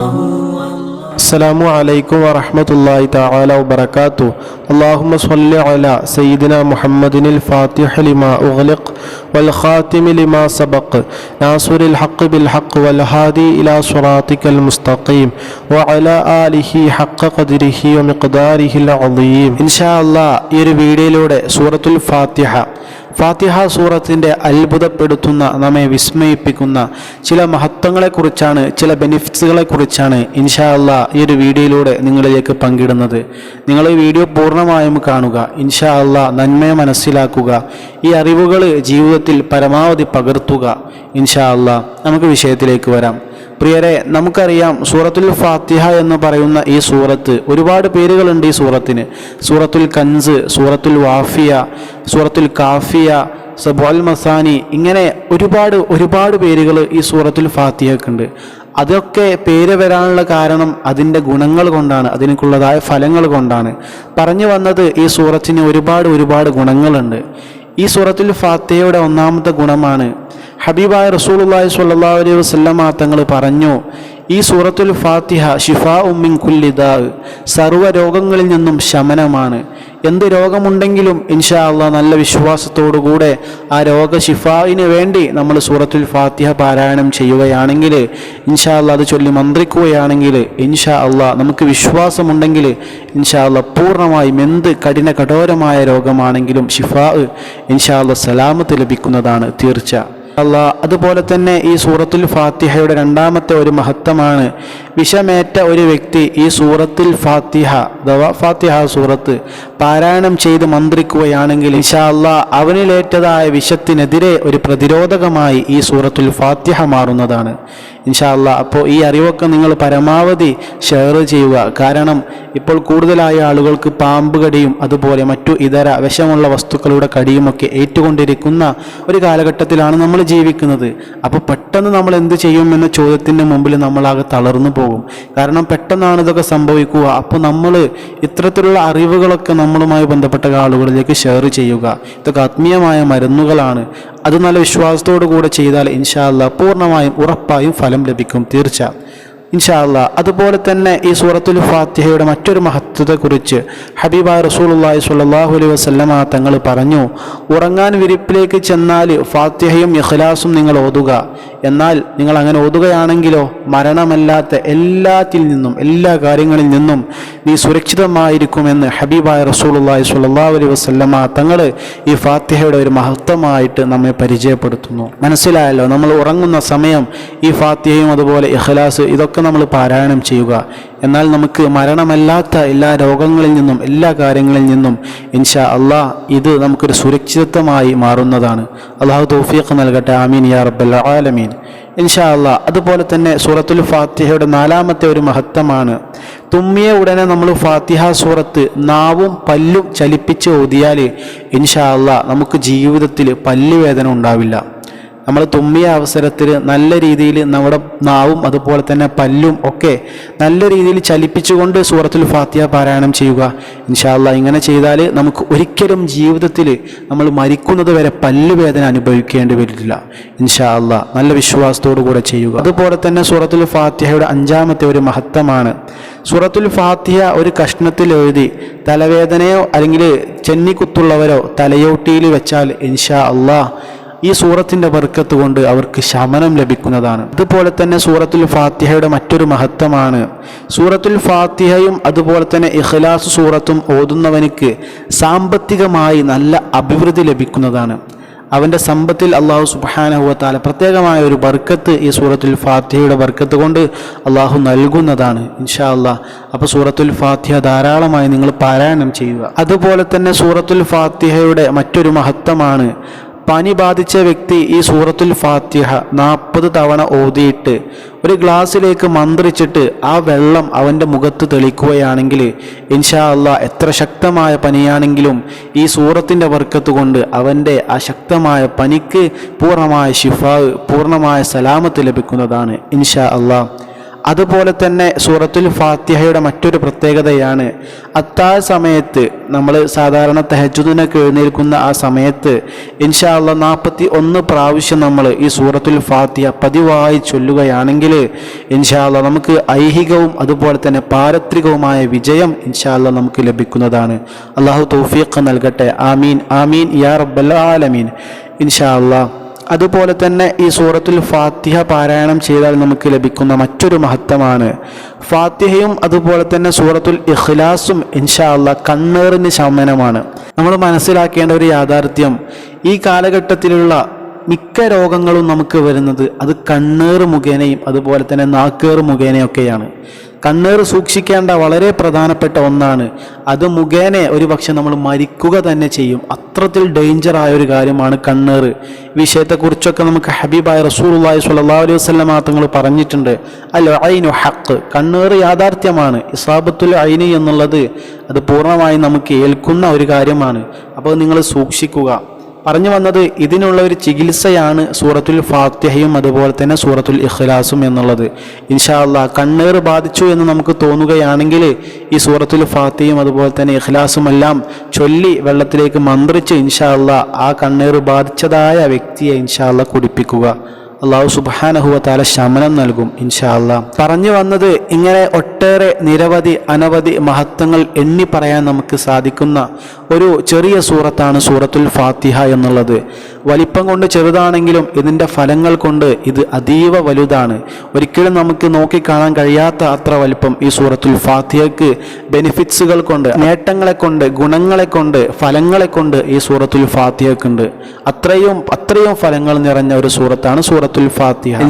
السلام عليكم ورحمة الله تعالى وبركاته اللهم صل على سيدنا محمد الفاتح لما أغلق والخاتم لما سبق ناصر الحق بالحق والهادي إلى صراطك المستقيم وعلى آله حق قدره ومقداره العظيم إن شاء الله ഈ ഒരു വീഡിയോയിലൂടെ സൂറത്തുൽ ഫാത്തിഹ ഫാത്തിഹ സൂറത്തിന്റെ അത്ഭുതപ്പെടുത്തുന്ന നമ്മെ വിസ്മയിപ്പിക്കുന്ന ചില മഹത്വങ്ങളെക്കുറിച്ചാണ് ചില ബെനിഫിറ്റ്സുകളെക്കുറിച്ചാണ് ഇൻഷാ അല്ല ഈ ഒരു വീഡിയോയിലൂടെ നിങ്ങളിലേക്ക് പങ്കിടുന്നത്. നിങ്ങൾ ഈ വീഡിയോ പൂർണമായും കാണുക ഇൻഷാ അല്ല നന്മയെ മനസ്സിലാക്കുക ഈ അറിവുകൾ ജീവിതത്തിൽ പരമാവധി പകർത്തുക ഇൻഷാ അല്ല നമുക്ക് വിഷയത്തിലേക്ക് വരാം. പ്രിയരെ നമുക്കറിയാം സൂറത്തുൽ ഫാത്തിഹ എന്ന് പറയുന്ന ഈ സൂറത്ത് ഒരുപാട് പേരുകളുണ്ട് ഈ സൂറത്തിന്. സൂറത്തുൽ കൻസ് സൂറത്തുൽ വാഫിയ സൂറത്തുൽ കാഫിയ സബോൽ മസാനി ഇങ്ങനെ ഒരുപാട് ഒരുപാട് പേരുകൾ ഈ സൂറത്തുൽ ഫാത്തിഹക്കുണ്ട്. അതൊക്കെ പേര് വരാനുള്ള കാരണം അതിന്റെ ഗുണങ്ങൾ കൊണ്ടാണ് അതിനൊക്കെയുള്ളതായ ഫലങ്ങൾ കൊണ്ടാണ്. പറഞ്ഞു വന്നത് ഈ സൂറത്തിന് ഒരുപാട് ഒരുപാട് ഗുണങ്ങളുണ്ട്. ഈ സൂറത്തുൽ ഫാത്തിഹയുടെ ഒന്നാമത്തെ ഗുണമാണ്. ഹബീബായ റസൂലുള്ളാഹി സ്വല്ലല്ലാഹു അലൈഹി വസല്ലമ തങ്ങൾ പറഞ്ഞു ഈ സൂറത്തുൽ ഫാത്തിഹ ഷിഫാ ഉമ്മിൻ കുല്ലിദാ സർവ രോഗങ്ങളിൽ നിന്നും ശമനമാണ്. എന്ത് രോഗമുണ്ടെങ്കിലും ഇൻഷാ അല്ല നല്ല വിശ്വാസത്തോടുകൂടെ ആ രോഗ ഷിഫായിന് വേണ്ടി നമ്മൾ സൂറത്തുൽ ഫാത്തിഹ പാരായണം ചെയ്യുകയാണെങ്കിൽ ഇൻഷാ അല്ല അത് ചൊല്ലി മന്ത്രിക്കുകയാണെങ്കിൽ ഇൻഷാ അല്ല നമുക്ക് വിശ്വാസമുണ്ടെങ്കിൽ ഇൻഷാ അല്ല പൂർണമായും എന്ത് കഠിന കഠോരമായ രോഗമാണെങ്കിലും ഷിഫാ ഇൻഷാ അല്ല സലാമത്ത് ലഭിക്കുന്നതാണ് തീർച്ച അല്ല അതുപോലെ തന്നെ ഈ സൂറത്തുൽ ഫാത്തിഹയുടെ രണ്ടാമത്തെ ഒരു മഹത്വമാണ് വിഷമേറ്റ ഒരു വ്യക്തി ഈ സൂറത്തുൽ ഫാത്തിഹ ദവ ഫാത്തിഹ സൂറത്ത് പാരായണം ചെയ്ത് മന്ത്രിക്കുകയാണെങ്കിൽ ഇൻഷാ അല്ലാ അവനിലേറ്റതായ വിഷത്തിനെതിരെ ഒരു പ്രതിരോധകമായി ഈ സൂറത്തുൽ ഫാത്തിഹ മാറുന്നതാണ്. ഇൻഷാ അല്ലാ അപ്പോൾ ഈ അറിവൊക്കെ നിങ്ങൾ പരമാവധി ഷെയർ ചെയ്യുക. കാരണം ഇപ്പോൾ കൂടുതലായ ആളുകൾക്ക് പാമ്പ് കടിയും അതുപോലെ മറ്റു ഇതര വിഷമുള്ള വസ്തുക്കളുടെ കടിയുമൊക്കെ ഏറ്റുകൊണ്ടിരിക്കുന്ന ഒരു കാലഘട്ടത്തിലാണ് നമ്മൾ ജീവിക്കുന്നത്. അപ്പോൾ പെട്ടെന്ന് നമ്മൾ എന്ത് ചെയ്യും എന്ന ചോദ്യത്തിന്റെ മുമ്പിൽ നമ്മളാകെ തളർന്നു പോകും. കാരണം പെട്ടെന്നാണ് ഇതൊക്കെ സംഭവിക്കുക. അപ്പോൾ നമ്മൾ ഇത്തരത്തിലുള്ള അറിവുകളൊക്കെ നമ്മളുമായി ബന്ധപ്പെട്ട ആളുകളിലേക്ക് ഷെയർ ചെയ്യുക. ഇതൊക്കെ ആത്മീയമായ മരുന്നുകളാണ്. അത് നല്ല വിശ്വാസത്തോടു കൂടെ ചെയ്താൽ ഇൻഷാല്ല പൂർണമായും ഉറപ്പായും ഫലം ലഭിക്കും തീർച്ച. ഇൻഷാല്ല അതുപോലെ തന്നെ ഈ സൂറത്തുൽ ഫാത്തിഹയുടെ മറ്റൊരു മഹത്വത്തെക്കുറിച്ച് ഹബീബ റസൂലുള്ളാഹി സ്വല്ലല്ലാഹു അലൈഹി വസല്ലമ തങ്ങൾ പറഞ്ഞു ഉറങ്ങാൻ വിരിപ്പിലേക്ക് ചെന്നാൽ ഫാത്തിഹയും ഇഖ്ലാസും നിങ്ങൾ ഓതുക. എന്നാൽ നിങ്ങൾ അങ്ങനെ ഓതുകയാണെങ്കിലോ മരണമല്ലാത്ത എല്ലാത്തിൽ നിന്നും എല്ലാ കാര്യങ്ങളിൽ നിന്നും നീ സുരക്ഷിതമായിരിക്കുമെന്ന് ഹബീബായ റസൂലുള്ളാഹി സ്വല്ലല്ലാഹു അലൈഹി വസല്ലമ തങ്ങൾ ഈ ഫാത്തിഹയുടെ ഒരു മഹത്വമായിട്ട് നമ്മെ പരിചയപ്പെടുത്തുന്നു. മനസ്സിലായല്ലോ? നമ്മൾ ഉറങ്ങുന്ന സമയം ഈ ഫാത്തിഹയും അതുപോലെ ഇഖ്ലാസ് ഇതൊക്കെ നമ്മൾ പാരായണം ചെയ്യുക. എന്നാൽ നമുക്ക് മരണമല്ലാത്ത എല്ലാ രോഗങ്ങളിൽ നിന്നും എല്ലാ കാര്യങ്ങളിൽ നിന്നും ഇൻഷാ അള്ളാഹ് ഇത് നമുക്കൊരു സുരക്ഷിതത്വമായി മാറുന്നതാണ്. അള്ളാഹു തോഫിയൊക്കെ നൽകട്ടെ. ആമീൻ യാ റബ്ബൽ ആലമീൻ. ഇൻഷാ അള്ളാഹ് അതുപോലെ തന്നെ സൂറത്തുൽ ഫാത്തിഹയുടെ നാലാമത്തെ ഒരു മഹത്വമാണ്. തുമ്മിയ ഉടനെ നമ്മൾ ഫാത്തിഹ സൂറത്ത് നാവും പല്ലും ചലിപ്പിച്ച് ഓതിയാൽ ഇൻഷാ അള്ളാഹ് നമുക്ക് ജീവിതത്തിൽ പല്ലുവേദന ഉണ്ടാവില്ല. നമ്മൾ തുമ്മിയ അവസരത്തിൽ നല്ല രീതിയിൽ നമ്മുടെ നാവും അതുപോലെ തന്നെ പല്ലും ഒക്കെ നല്ല രീതിയിൽ ചലിപ്പിച്ചുകൊണ്ട് സൂറത്തുൽ ഫാത്തിഹ പാരായണം ചെയ്യുക. ഇൻഷാല്ല ഇങ്ങനെ ചെയ്താൽ നമുക്ക് ഒരിക്കലും ജീവിതത്തിൽ നമ്മൾ മരിക്കുന്നത് വരെ പല്ലുവേദന അനുഭവിക്കേണ്ടി വരില്ല. ഇൻഷാല്ല നല്ല വിശ്വാസത്തോടു കൂടെ ചെയ്യുക. അതുപോലെ തന്നെ സൂറത്തുൽ ഫാത്തിഹയുടെ അഞ്ചാമത്തെ ഒരു മഹത്വമാണ്. സൂറത്തുൽ ഫാത്തിഹ ഒരു കഷ്ണത്തിൽ എഴുതി തലവേദനയോ അല്ലെങ്കിൽ ചെന്നിക്കുത്തുള്ളവരോ തലയോട്ടിയിൽ വെച്ചാൽ ഇൻഷാ അള്ളാഹ് ഈ സൂറത്തിന്റെ ബർക്കത്ത് കൊണ്ട് അവർക്ക് ശമനം ലഭിക്കുന്നതാണ്. അതുപോലെ തന്നെ സൂറത്തുൽ ഫാത്തിഹയുടെ മറ്റൊരു മഹത്വമാണ്. സൂറത്തുൽ ഫാത്തിഹയും അതുപോലെ തന്നെ ഇഖ്ലാസ് സൂറത്തും ഓതുന്നവനിക്ക് സാമ്പത്തികമായി നല്ല അഭിവൃദ്ധി ലഭിക്കുന്നതാണ്. അവന്റെ സമ്പത്തിൽ അള്ളാഹു സുബാനഹുവത്താല പ്രത്യേകമായ ഒരു ബർക്കത്ത് ഈ സൂറത്തുൽ ഫാത്തിഹയുടെ ബർക്കത്ത് കൊണ്ട് അള്ളാഹു നൽകുന്നതാണ്. ഇൻഷാ അള്ളാഹ് അപ്പോൾ സൂറത്തുൽ ഫാത്തിഹ ധാരാളമായി നിങ്ങൾ പാരായണം ചെയ്യുക. അതുപോലെ തന്നെ സൂറത്തുൽ ഫാത്തിഹയുടെ മറ്റൊരു മഹത്വമാണ്. പനി ബാധിച്ച വ്യക്തി ഈ സൂറത്തുൽ ഫാത്തിഹ നാൽപ്പത് തവണ ഓതിയിട്ട് ഒരു ഗ്ലാസ്സിലേക്ക് മന്ത്രിച്ചിട്ട് ആ വെള്ളം അവന്റെ മുഖത്ത് തെളിക്കുകയാണെങ്കിൽ ഇൻഷാ അള്ളാ എത്ര ശക്തമായ പനിയാണെങ്കിലും ഈ സൂറത്തിന്റെ വർക്കത്ത് കൊണ്ട് അവന്റെ ആ ശക്തമായ പനിക്ക് പൂർണമായ ശിഫാവ് പൂർണമായ സലാമത്ത് ലഭിക്കുന്നതാണ് ഇൻഷാ അള്ളാ അതുപോലെ തന്നെ സൂറത്തുൽ ഫാത്തിഹയുടെ മറ്റൊരു പ്രത്യേകതയാണ് അത്താ സമയത്ത് നമ്മൾ സാധാരണ തെഹജുദിനൊക്കെ എഴുന്നേൽക്കുന്ന ആ സമയത്ത് ഇൻഷാല്ല നാൽപ്പത്തി ഒന്ന് പ്രാവശ്യം നമ്മൾ ഈ സൂറത്തുൽ ഫാത്തിഹ പതിവായി ചൊല്ലുകയാണെങ്കിൽ ഇൻഷാല്ല നമുക്ക് ഐഹികവും അതുപോലെ തന്നെ പാരത്രികവുമായ വിജയം ഇൻഷാല്ല നമുക്ക് ലഭിക്കുന്നതാണ്. അള്ളാഹു തൗഫീഖ് നൽകട്ടെ. ആമീൻ. ആമീൻ. യാ റബ്ബൽ ആലമീൻ. ഇൻഷാ അല്ലാ അതുപോലെ തന്നെ ഈ സൂറത്തിൽ ഫാത്തിഹ പാരായണം ചെയ്താൽ നമുക്ക് ലഭിക്കുന്ന മറ്റൊരു മഹത്വമാണ്. ഫാത്തിഹയും അതുപോലെ തന്നെ സൂറത്തുൽ ഇഖ്ലാസും ഇൻഷാ അല്ലാ കണ്ണേറിന് ശമനമാണ്. നമ്മൾ മനസ്സിലാക്കേണ്ട ഒരു യാഥാർത്ഥ്യം ഈ കാലഘട്ടത്തിലുള്ള മിക്ക രോഗങ്ങളും നമുക്ക് വരുന്നത് അത് കണ്ണേറ് മുഖേനയും അതുപോലെ തന്നെ നാക്കേറ് മുഖേനയൊക്കെയാണ് കണ്ണേറ് സൂക്ഷിക്കേണ്ട വളരെ പ്രധാനപ്പെട്ട ഒന്നാണ്. അത് മുഖേന ഒരു പക്ഷെ നമ്മൾ മരിക്കുക തന്നെ ചെയ്യും. അത്രത്തിൽ ഡേഞ്ചർ ആയ ഒരു കാര്യമാണ് കണ്ണേറ്. ഈ വിഷയത്തെക്കുറിച്ചൊക്കെ നമുക്ക് ഹബീബായ റസൂലുള്ളാഹി സ്വല്ലല്ലാഹു അലൈഹി വസല്ലം തങ്ങൾ പറഞ്ഞിട്ടുണ്ട്. അൽ ഐനു ഹക്ക് കണ്ണേറ് യാഥാർത്ഥ്യമാണ്. ഇസാബത്തുൽ ഐനി എന്നുള്ളത് അത് പൂർണമായും നമുക്ക് ഏൽക്കുന്ന ഒരു കാര്യമാണ്. അപ്പോൾ നിങ്ങൾ സൂക്ഷിക്കുക. പറഞ്ഞു വന്നത് ഇതിനുള്ള ഒരു ചികിത്സയാണ് സൂറത്തുൽ ഫാത്തിഹയും അതുപോലെ തന്നെ സൂറത്തുൽ ഇഖ്ലാസും എന്നുള്ളത്. ഇൻഷാല്ല കണ്ണീർ ബാധിച്ചു എന്ന് നമുക്ക് തോന്നുകയാണെങ്കിൽ ഈ സൂറത്തുൽ ഫാത്തിഹയും അതുപോലെ തന്നെ ഇഖ്ലാസും എല്ലാം ചൊല്ലി വെള്ളത്തിലേക്ക് മന്ത്രിച്ച് ഇൻഷാല്ല ആ കണ്ണേർ ബാധിച്ചതായ വ്യക്തിയെ ഇൻഷാല്ല കുടിപ്പിക്കുക. അള്ളാഹു സുബാനഹുവ താല ശമനം നൽകും ഇൻഷാല്ല പറഞ്ഞു വന്നത് ഇങ്ങനെ ഒട്ടേറെ നിരവധി അനവധി മഹത്വങ്ങൾ എണ്ണി പറയാൻ നമുക്ക് സാധിക്കുന്ന ഒരു ചെറിയ സൂറത്താണ് സൂറത്തുൽ ഫാത്തിഹ എന്നുള്ളത്. വലിപ്പം കൊണ്ട് ചെറുതാണെങ്കിലും ഇതിന്റെ ഫലങ്ങൾ കൊണ്ട് ഇത് അതീവ വലുതാണ്. ഒരിക്കലും നമുക്ക് നോക്കിക്കാണാൻ കഴിയാത്ത അത്ര വലിപ്പം ഈ സൂറത്തുൽ ഫാത്തിഹയ്ക്ക് ബെനിഫിറ്റ്സുകൾ കൊണ്ട് നേട്ടങ്ങളെ കൊണ്ട് ഗുണങ്ങളെ കൊണ്ട് ഫലങ്ങളെ കൊണ്ട് ഈ സൂറത്തുൽ ഫാത്തിഹയ്ക്കുണ്ട്. അത്രയും അത്രയും ഫലങ്ങൾ നിറഞ്ഞ ഒരു സൂറത്താണ് സൂറത്തുൽ ഫാത്തിഹ.